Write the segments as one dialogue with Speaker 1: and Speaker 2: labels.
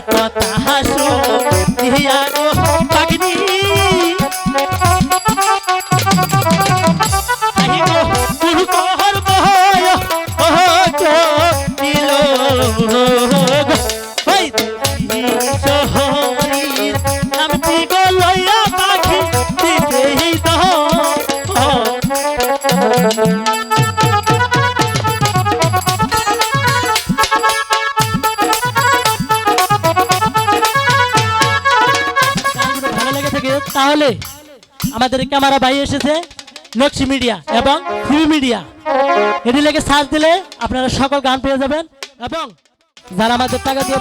Speaker 1: কথা হাসো আমাদের বাই এসেছে লক্ষ্মী মিডিয়া এবং ফ্রি মিডিয়া এটি লেগে সার্চ দিলে আপনারা সকল গান পেয়ে যাবেন এবং যারা আমাদের টাকা দিয়ে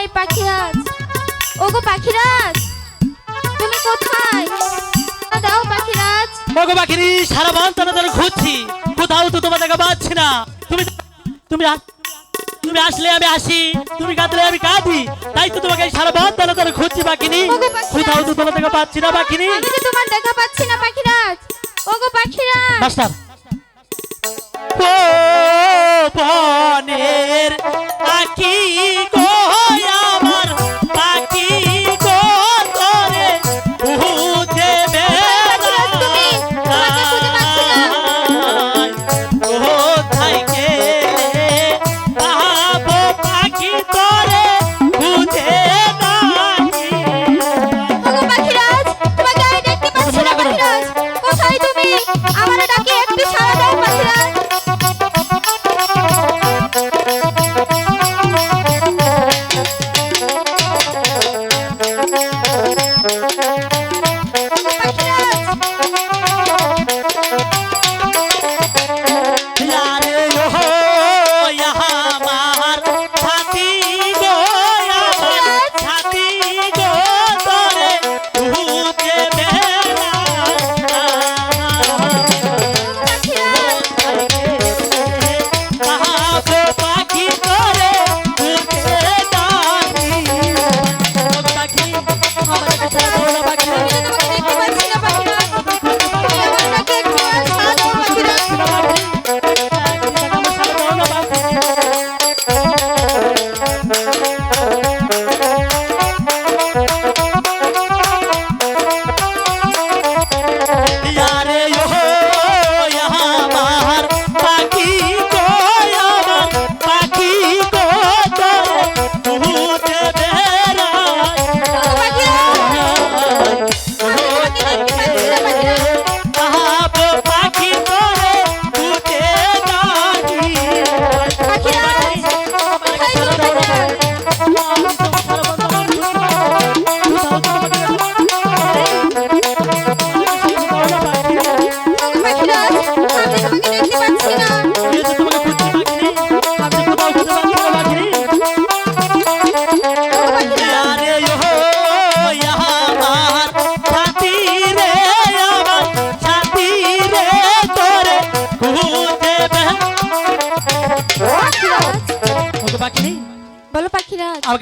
Speaker 2: কোথায় পাখিরাজ ওগো পাখিরাজ তুমি কোথায়? দাও পাখিরাজ।
Speaker 1: মগো পাখিরি সারা বান তারা খুঁজছি। কোথাও তো তোমার দেখা পাচ্ছি না। তুমি তুমি তুমি আসলে আমি আসি। তুমি কাঁদলে আমি কাঁদি। তাই তো তোমাকে সারা বান তারা তারা খুঁজছি বাকিনি
Speaker 2: মগো
Speaker 1: কোথাও তো তোমার দেখা পাচ্ছি না বাকিনি
Speaker 2: আমি তোমার দেখা পাচ্ছি না পাখিরাজ। ওগো পাখিরাজ।
Speaker 1: মাস্টার। ও বনের আকি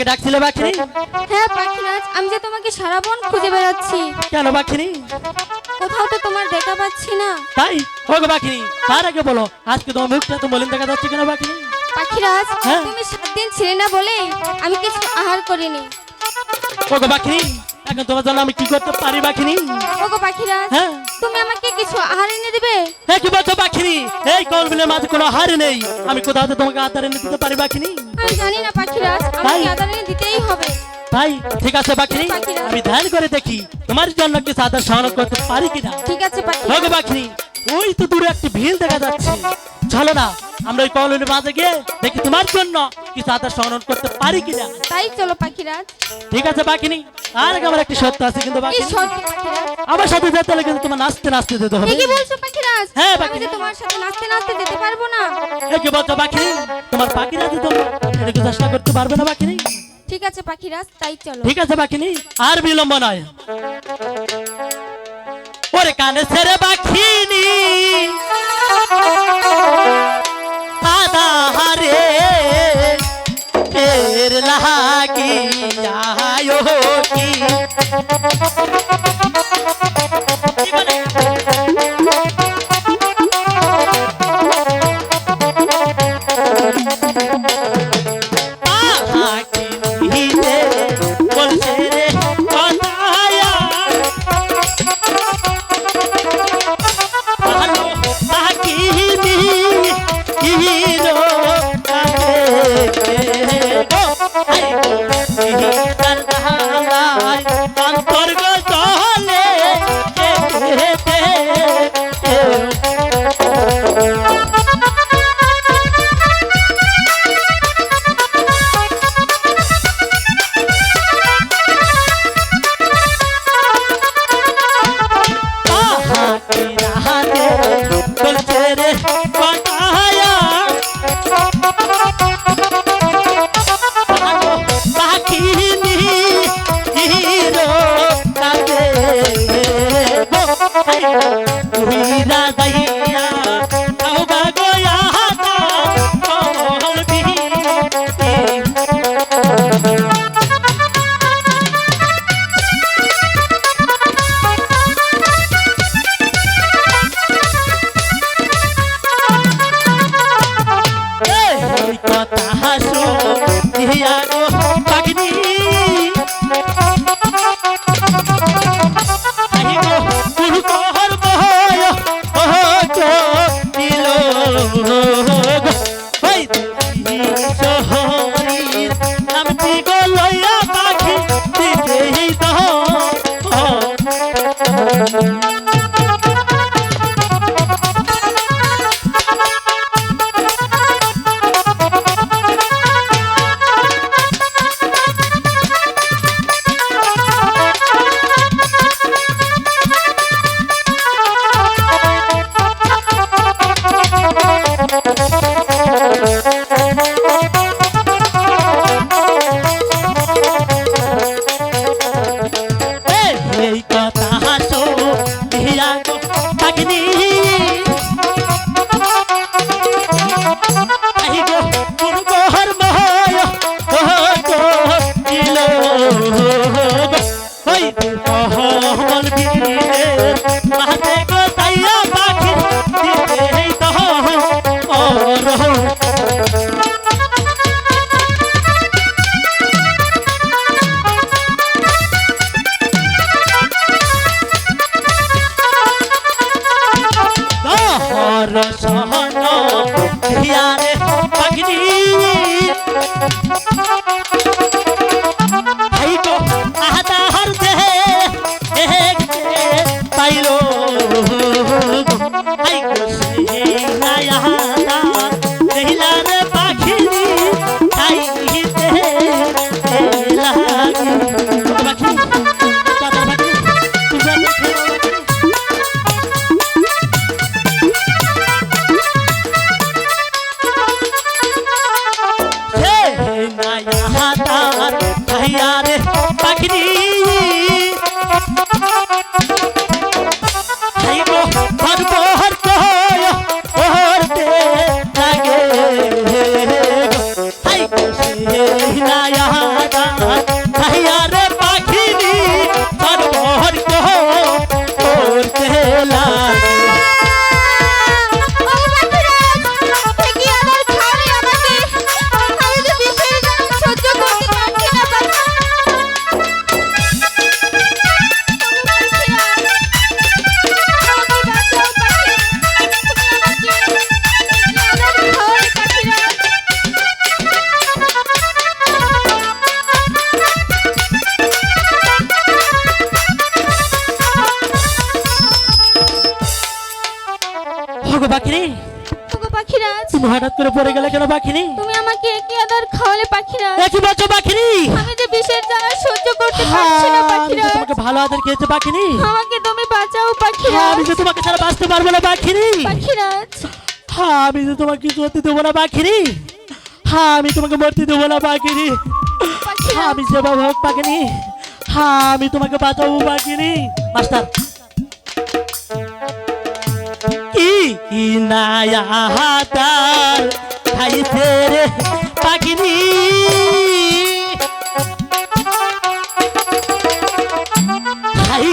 Speaker 1: ডাকছিলে পাখিনি
Speaker 2: হ্যাঁ পাখিরাজ আমি যে তোমাকে সারা বন খুঁজে বেড়াচ্ছি।
Speaker 1: কেন পাখিনি
Speaker 2: কোথাও তো তোমার দেখা পাচ্ছি না।
Speaker 1: তাই? ওগো পাখিনি তার আগে বলো আজকে তোমার মুখটা তো মলিন দেখা যাচ্ছে কেন পাখিনি
Speaker 2: পাখিরাজ
Speaker 1: হ্যাঁ।
Speaker 2: তুমি সাত দিন ছিলে না বলে আমি কিছু আহার করিনি।
Speaker 1: ওগো পাখিনি এখন তোমার জন্য আমি কি করতে পারি পাখিনি
Speaker 2: ওগো পাখিরা
Speaker 1: হ্যাঁ?
Speaker 2: তুমি আমাকে কিছু আহার এনে দিবে?
Speaker 1: হে কি বলছো পাখিনি এই কলবিলের মাঝে কোনো আহার নেই। আমি কোথাও তোমাকে আহার এনে দিতে পারি পাখিনি
Speaker 2: আমি জানি না পাখিরাজ? আমাকে আহার এনে দিতেই হবে।
Speaker 1: তাই ঠিক আছে পাখিনি আমি ধ্যান করে দেখি তোমার জন্য কিছু আদার সহন করতে পারি কিনা।
Speaker 2: ঠিক আছে পাখিরাজ
Speaker 1: ওগো পাখিনি ওই তো দূরে একটি ভিল দেখা যাচ্ছে। চলো না আমরা ওই কলবিলের মাঝে গিয়ে দেখি তোমার জন্য কিছু আদার সহন করতে পারি কিনা।
Speaker 2: তাই চলো পাখিরাজ
Speaker 1: ঠিক আছে পাখিনি আর আমার একটি সত্য আছে কিন্তু
Speaker 2: কি
Speaker 1: বাকি
Speaker 2: শর্ত
Speaker 1: আমার সাথে যেতে হলে কিন্তু তোমার নাচতে নাচতে যেতে হবে।
Speaker 2: ঠিকই বলছো পাখিরাজ
Speaker 1: হ্যাঁ, পাখিরাজ।
Speaker 2: যে তোমার সাথে নাচতে নাচতে যেতে পারব না।
Speaker 1: এই কি বলছো পাখি তোমার পাখিরা দিত একটু চেষ্টা করতে পারবে না পাখিনি
Speaker 2: ঠিক আছে পাখিরাজ, তাই চলো।
Speaker 1: ঠিক আছে পাখিনি, আর বিলম্ব নয়। ওরে কানে ছেড়ে পাখিনি। নি হারে ফের লাগি কি কি? Thank you.
Speaker 2: ওগো
Speaker 1: পাখিনি
Speaker 2: ওগো পাখিরাজ
Speaker 1: তুমি হঠাৎ করে পড়ে গেলে কেন পাখিনি
Speaker 2: তুমি আমাকে কি আদর খাওয়ালে পাখিরাজ
Speaker 1: একই বলছো পাখিনি
Speaker 2: আমি যে বিষের জ্বালা সহ্য করতে
Speaker 1: হ্যাঁ,
Speaker 2: পারছি না পাখিরাজ
Speaker 1: তোমাকে ভালো আদর খেয়েছে পাখিনি
Speaker 2: আমাকে তুমি বাঁচাও
Speaker 1: হ্যাঁ,
Speaker 2: পাখিরাজ
Speaker 1: আমি যে তোমাকে ছাড়া বাঁচতে পারব না পাখিনি
Speaker 2: পাখিরাজ
Speaker 1: হ্যাঁ আমি যে তোমাকে কিছু দেবো না পাখিনি হ্যাঁ আমি তোমাকে মরতে দেবো না পাখিনি হ্যাঁ আমি যেভাবে হোক পাখিনি হ্যাঁ আমি তোমাকে বাঁচাবো পাখিনি মাস্টার কি কি নায়া হাতার খাইছে রে পাখিনি খাই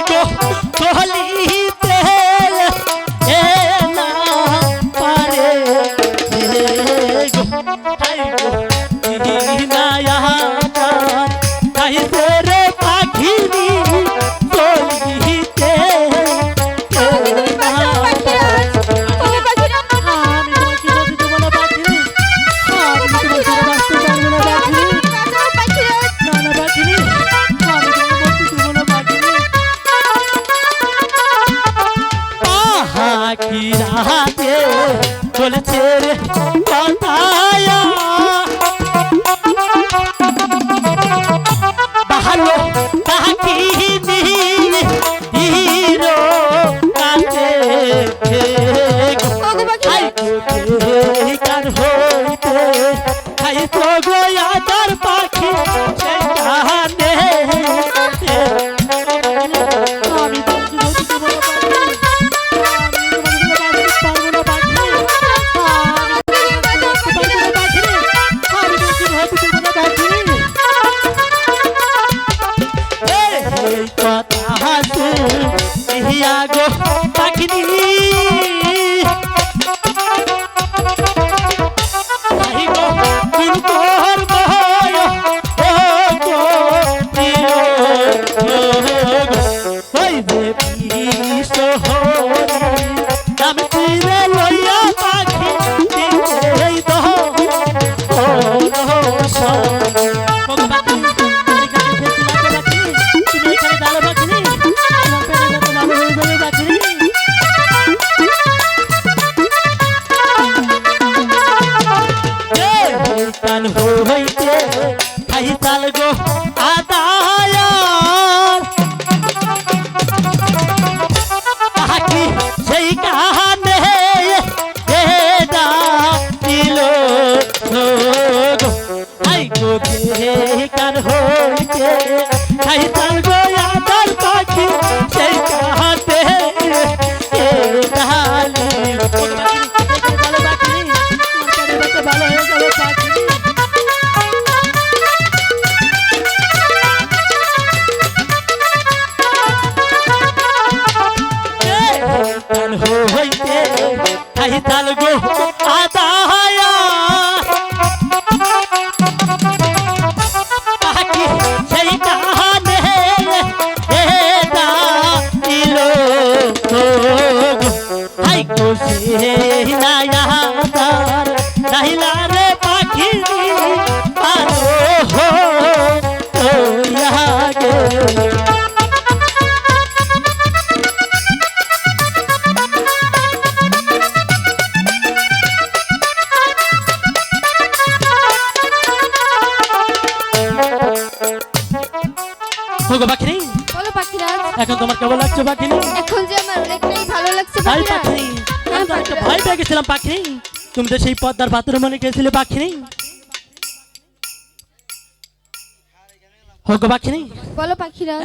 Speaker 2: তুমি
Speaker 1: তো সেই পদ্মার পাথরের মনে গেছিলে
Speaker 2: পাখি নেই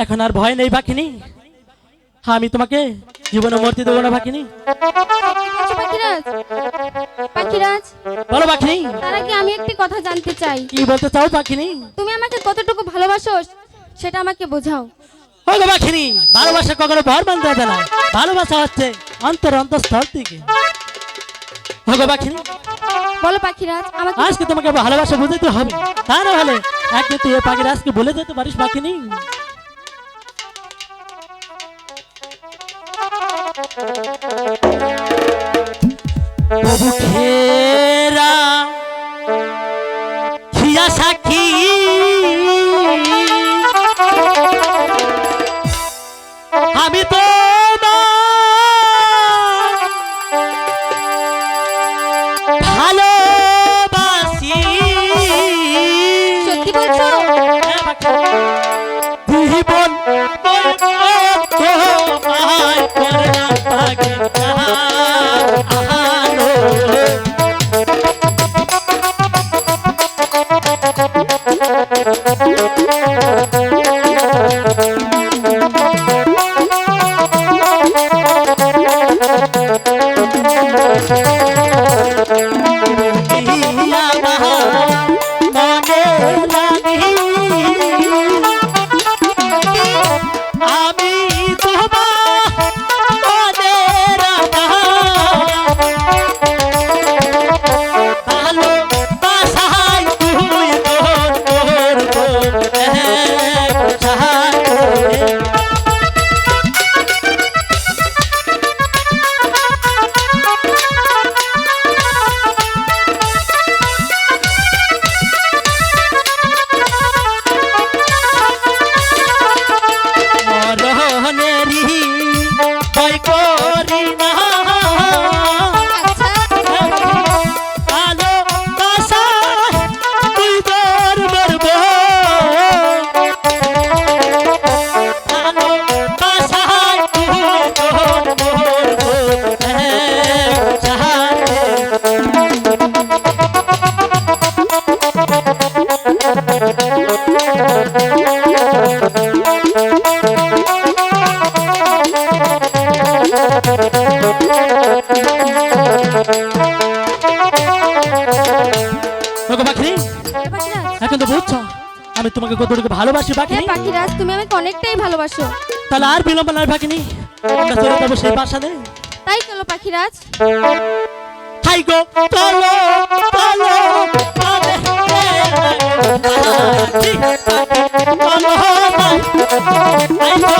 Speaker 1: এখন আর ভয় নেই পাখি নেই হ্যাঁ আমি তোমাকে জীবনে মরতে দেবো না
Speaker 2: আচ্ছা, পাখি নেই আমাকে কতটুকু সেটা আমাকে বোঝাও।
Speaker 1: ভালোবাসা ভালোবাসা হচ্ছে অন্তর অন্তঃস্থল থেকে। ওগো পাখি
Speaker 2: বলো পাখিরাজ আমাকে
Speaker 1: আজকে তোমাকে ভালোবাসা বুঝাতে হবে। তা না হলে একদিন তুই পাখিরাজকে বলে যেতে পারিস পাখিনি প্রভু খেয়ে আমি তোমাকে কতটুকু ভালোবাসি পাখি
Speaker 2: পাখিরাজ তুমি আমাকে অনেকটাই ভালোবাসো
Speaker 1: তাহলে আর বিলম্ব নয় পাখিনি চলে যাব সেই বাসাতে
Speaker 2: তাই চলো পাখিরাজ
Speaker 1: হাই গো চলো চলো চলো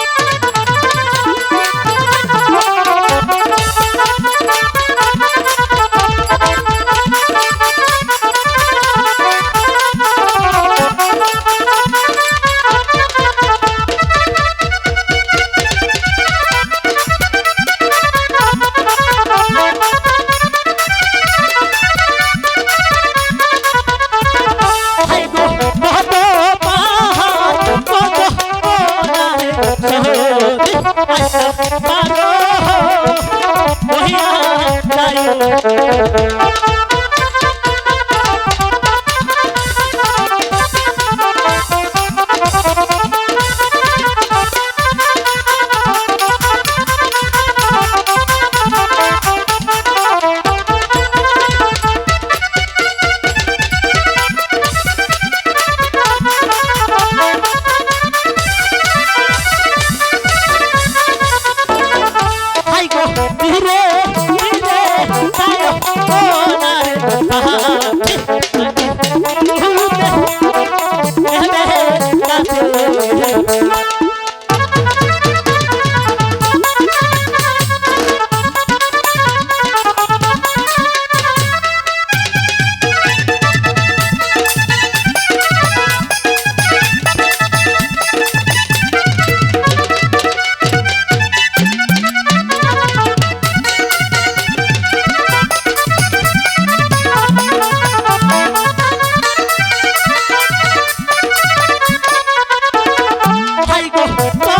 Speaker 1: Bye.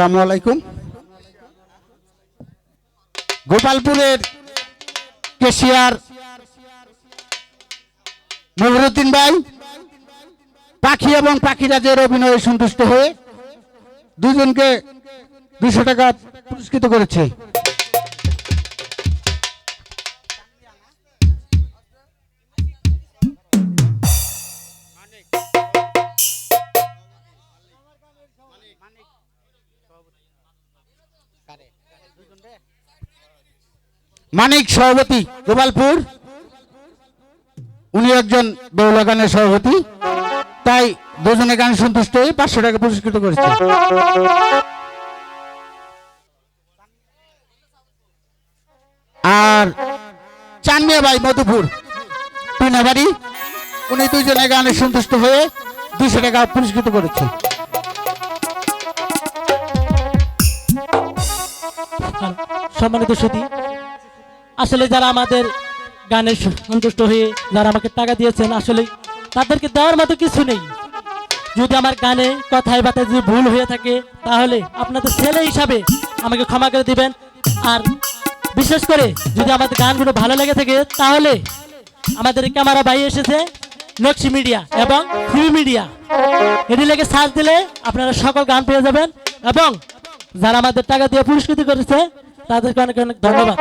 Speaker 3: আসসালামু আলাইকুম। গোপালপুরের কেশিয়ার নবরুদ্দিন ভাই, পাখি এবং পাখিরা পাখিরাজের অভিনয়ে সন্তুষ্ট হয়ে দুজনকে দুশো টাকা পুরস্কৃত করেছে। মানিক সভাপতি, গোপালপুর। উনি একজন বেউলা গানের সভাপতি। তাই দুজনে গান সন্তুষ্ট হয়ে পাঁচশো টাকা পুরস্কৃত করেছে। আর চানমিয়া ভাই মধুপুর, পিনাবাড়ি, উনি দুজনে গানে সন্তুষ্ট হয়ে দুশো টাকা পুরস্কৃত করেছে।
Speaker 1: সম্মানিত সুদী আসলে যারা আমাদের গানে সন্তুষ্ট হয়ে যারা আমাকে টাকা দিয়েছেন, আসলে তাদেরকে দেওয়ার মতো কিছু নেই। যদি আমার গানে কথায় বাতায় যদি ভুল হয়ে থাকে, তাহলে আপনাদের ছেলে হিসাবে আমাকে ক্ষমা করে দিবেন। আর বিশেষ করে যদি আমাদের গানগুলো ভালো লেগে থাকে, তাহলে আমাদের ক্যামেরা ভাই এসেছে নকশি মিডিয়া এবং ফ্রি মিডিয়া। এটি লেগে সার্চ দিলে আপনারা সকল গান পেয়ে যাবেন এবং যারা আমাদের টাকা দিয়ে পুরস্কৃত করেছে তাদেরকে অনেক অনেক ধন্যবাদ।